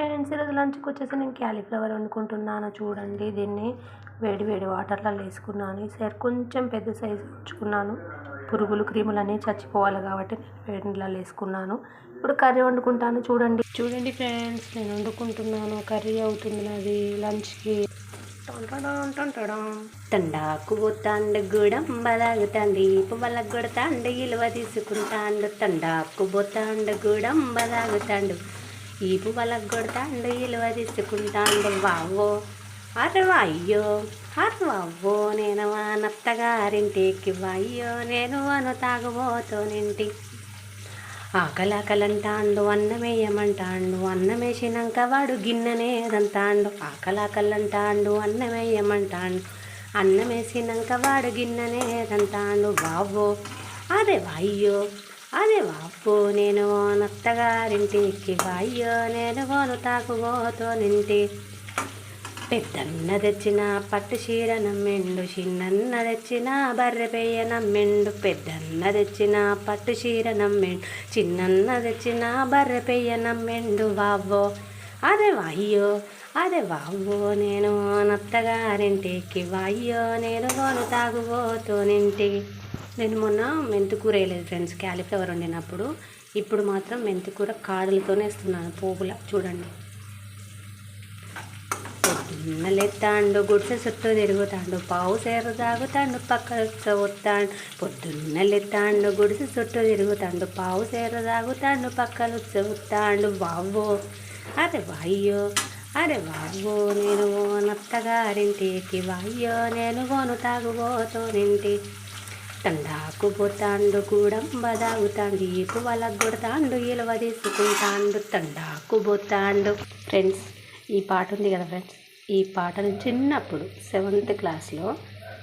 Friends ఈరోజు లంచ్కి వచ్చేసి నేను క్యాలీఫ్లవర్ వండుకుంటున్నాను. చూడండి దీన్ని వేడి వేడి వాటర్లో వేసుకున్నాను. ఈసారి కొంచెం పెద్ద సైజు ఉంచుకున్నాను. పురుగులు క్రీములు అనేవి చచ్చిపోవాలి కాబట్టి నేను వేడి నీళ్ళలో వేసుకున్నాను. ఇప్పుడు కర్రీ వండుకుంటాను. చూడండి. చూడండి ఫ్రెండ్స్ నేను వండుకుంటున్నాను. కర్రీ అవుతుంది నాది లంచ్కి. తండాకు పోతాండు గూడం బలాగుతాండి పువ్వలకు కొడతాండు ఇలువ తీసుకుంటాండు. తండాకు పోతాండు గూడం ఈపు పలగొడతాండు ఇలువ తీసుకుంటాండు వావో అరే అయ్యో నేను అవ్వో నేను నత్తగారింటికి అయ్యో నేను అను తాగబోతోనింటి ఆకలాకలంటాండు అన్నమేయమంటాండు అన్నమేసినాక వాడు గిన్నెనేదంటాండు ఆకలాకలంటాండు అన్నమేయమంటాండు అన్నమేసినాక వాడు గిన్నెనేదంటాండు బావో అరే వాయ్యో అది వాపు నేను నత్తగారింటికి వాయ్యో నేను గోను తాకుబోతోనింటి పెద్దన్న తెచ్చిన పట్టు చీర నమ్మిండు చిన్నన్న తెచ్చిన బర్రె పెయ్య నమ్మిండు. పెద్దన్న తెచ్చిన పట్టు చీర నమ్మిండు చిన్నన్న తెచ్చిన బర్రె పెయ్య నమ్మిండు. బావో అదే వాయ్యో అదే బావో నేను నత్తగారింటికి వాయ్యో నేను గోను తాగుబోతోనింటి నేను మొన్న మెంతికూర వేయలేదు ఫ్రెండ్స్ క్యాలీఫ్లవర్ వండినప్పుడు. ఇప్పుడు మాత్రం మెంతికూర కాడలతోనే వేస్తున్నాను పోపుల. చూడండి. పొద్దున్నలేత్తాండు గుడిసె చుట్టూ తిరుగుతాండు పావు సేర తాగుతాండు పక్క వస్తాడు పొద్దున్నలేత్తాండు గుడిసె చుట్టూ తిరుగుతాండు పావు సేర తాగుతాండు పక్కలు వస్తాడు బావో అరే వాయ్యో. అరే వావ్వో నేను నత్తగారింటికి వాయ్యో. నేను గోను తాగుబోతోనింటి తండాకు పోతాండు కూడంబ దాగుతాండు ఈపు వాళ్ళకు కొడతాండు ఇలువ తీసుకుంటాండు తండాకు పోతాండు. ఫ్రెండ్స్ ఈ పాట ఉంది కదా ఫ్రెండ్స్ ఈ పాటను చిన్నప్పుడు సెవెంత్ క్లాస్లో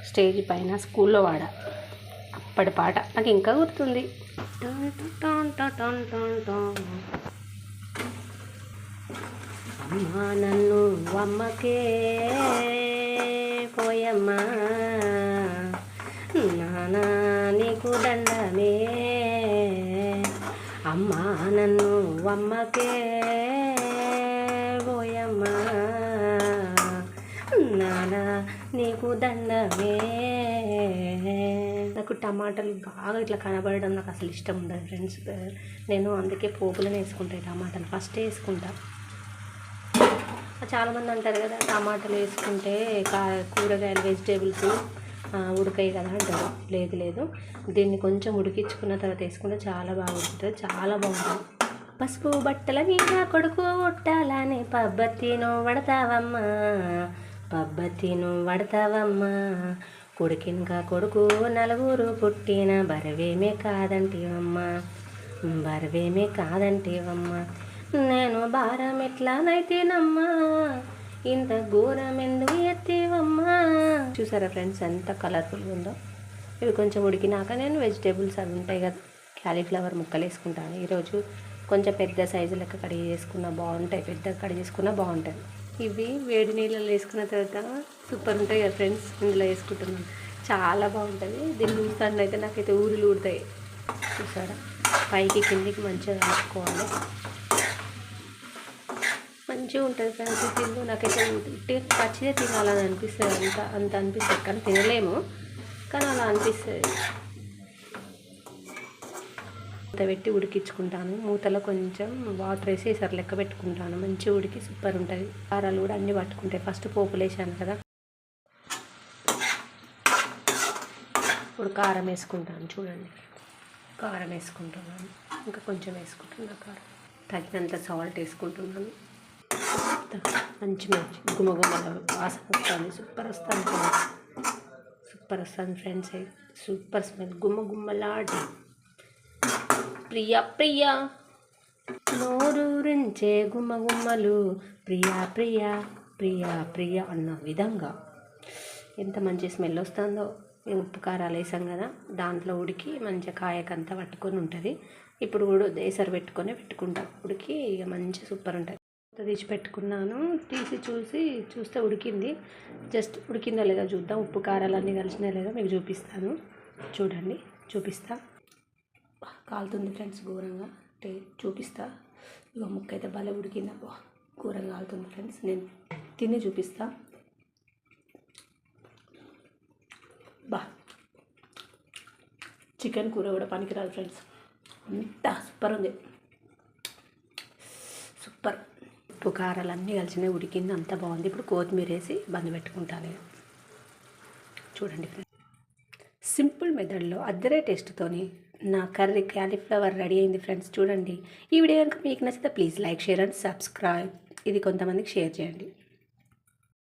స్టేజ్ పైన స్కూల్లో వాడ. అప్పటి పాట నాకు ఇంకా గుర్తుంది. అమ్మా నన్ను అమ్మకే పోయమ్మా. నీకు దండమే అమ్మా నన్ను అమ్మకే. పోయమ్మా నానా నీకు దండమే. నాకు టమాటాలు బాగా ఇట్లా కనబడడం నాకు అసలు ఇష్టం ఉండదు ఫ్రెండ్స్. నేను అందుకే పోపులను వేసుకుంటాను టమాటాలు. ఫస్ట్ వేసుకుంటా. చాలామంది అంటారు కదా టమాటాలు వేసుకుంటే కా కూరగాయలు వెజిటేబుల్స్ ఉడకాయి కదా అంటారు. లేదు లేదు. దీన్ని కొంచెం ఉడికించుకున్న తర్వాత వేసుకుంటే చాలా బాగా ఉడుకుతుంది చాలా బాగుంటుంది. పసుపు బట్టల మీద కొడుకు ఉట్టాలని పబ్బతిను వడతావమ్మా పబ్బతిను వడతావమ్మా. కొడుకినక కొడుకు నలుగురు పుట్టిన బరవేమే కాదంటివమ్మా బరవేమే కాదంటివమ్మా. నేను భారం ఎట్లానైతేనమ్మా ఇంత ఘోరం ఎందుకు ఎత్తివమ్మా? చూసారా ఫ్రెండ్స్ ఎంత కలర్ఫుల్గా ఉందో? ఇవి కొంచెం ఉడికినాక నేను వెజిటేబుల్స్ అవి ఉంటాయి కదా క్యాలీఫ్లవర్ ముక్కలు వేసుకుంటాను. ఈరోజు కొంచెం పెద్ద సైజు లెక్క కడిగి చేసుకున్న బాగుంటాయి పెద్ద కడిగి చేసుకున్న బాగుంటాయి. ఇవి వేడి నీళ్ళలో వేసుకున్న తర్వాత సూపర్ ఉంటాయి కదా ఫ్రెండ్స్ ఇందులో వేసుకుంటున్నాను. చాలా బాగుంటుంది. దీన్ని ఊరుతాను అయితే నాకైతే ఊరులు ఊడతాయి చూసారా? పైకి కిందికి మంచిగా కలుపుకోవాలి. మంచిగా ఉంటుంది ఫ్రెండ్స్ తిండు. నాకైతే పచ్చిదే తినాలని అనిపిస్తుంది అంత అంత అనిపిస్తుంది. కానీ తినలేము. కానీ అలా అనిపిస్తుంది. మూత పెట్టి ఉడికించుకుంటాను. మూతలో కొంచెం వాటర్ వేసి సరి లెక్క పెట్టుకుంటాను. మంచిగా ఉడికి సూపర్ ఉంటుంది. కారాలు కూడా అన్నీ పట్టుకుంటాయి. ఫస్ట్ పోపులు వేసాను కదా. ఇప్పుడు కారం వేసుకుంటాను. చూడండి. కారం వేసుకుంటున్నాను. ఇంకా కొంచెం వేసుకుంటున్నాను కారం. తగినంత సాల్ట్ వేసుకుంటున్నాను. మంచి మంచి. గుమగుమల వాసన వస్తుంది. సూపర్ వస్తుంది ఫ్రెండ్స్ సూపర్ వస్తుంది ఫ్రెండ్స్. Super smell. గుమ్మ గుమ్మలాడి ప్రియా ప్రియా. నోరూరించే గుమ్మగుమ్మలు ప్రియా ప్రియా. ప్రియా ప్రియా అన్న విధంగా. ఎంత మంచి స్మెల్ వస్తుందో. ఉప్పు కారాలు వేసాం కదా. దాంట్లో ఉడికి మంచిగా కాయకంతా పట్టుకొని ఉంటుంది. ఇప్పుడు కూడా దేసరు పెట్టుకొని పెట్టుకుంటాం. ఉడికి ఇక మంచి సూపర్ ఉంటుంది. తీసి పెట్టుకున్నాను. తీసి చూసి చూస్తే ఉడికింది. జస్ట్ ఉడికిందా లేదా చూద్దాం. ఉప్పు కారాలు అన్నీ కలిసినా లేదా మీకు చూపిస్తాను. చూడండి. చూపిస్తా. కాలుతుంది ఫ్రెండ్స్ ఘోరంగా. అంటే చూపిస్తా. ఇక ముక్క అయితే భలే ఉడికింది అబ్బా. ఘోరంగా కాలుతుంది ఫ్రెండ్స్. నేను తిని చూపిస్తా. బా. చికెన్ కూర కూడా పనికిరాదు ఫ్రెండ్స్. అంత సూపర్ ఉంది. సూపర్. ఉప్పు కారాలు అన్నీ కలిసినాయి ఉడికింది అంత బాగుంది. ఇప్పుడు కొత్తిమీర వేసి బంద్ పెట్టుకుంటాను చూడండి ఫ్రెండ్స్. సింపుల్ మెథడ్లో అద్దరే టేస్ట్తోని నా కర్రీ క్యాలీఫ్లవర్ రెడీ అయింది ఫ్రెండ్స్. చూడండి. ఈ వీడియో కనుక మీకు నచ్చితే please like share and subscribe. ఇది కొంతమందికి షేర్ చేయండి.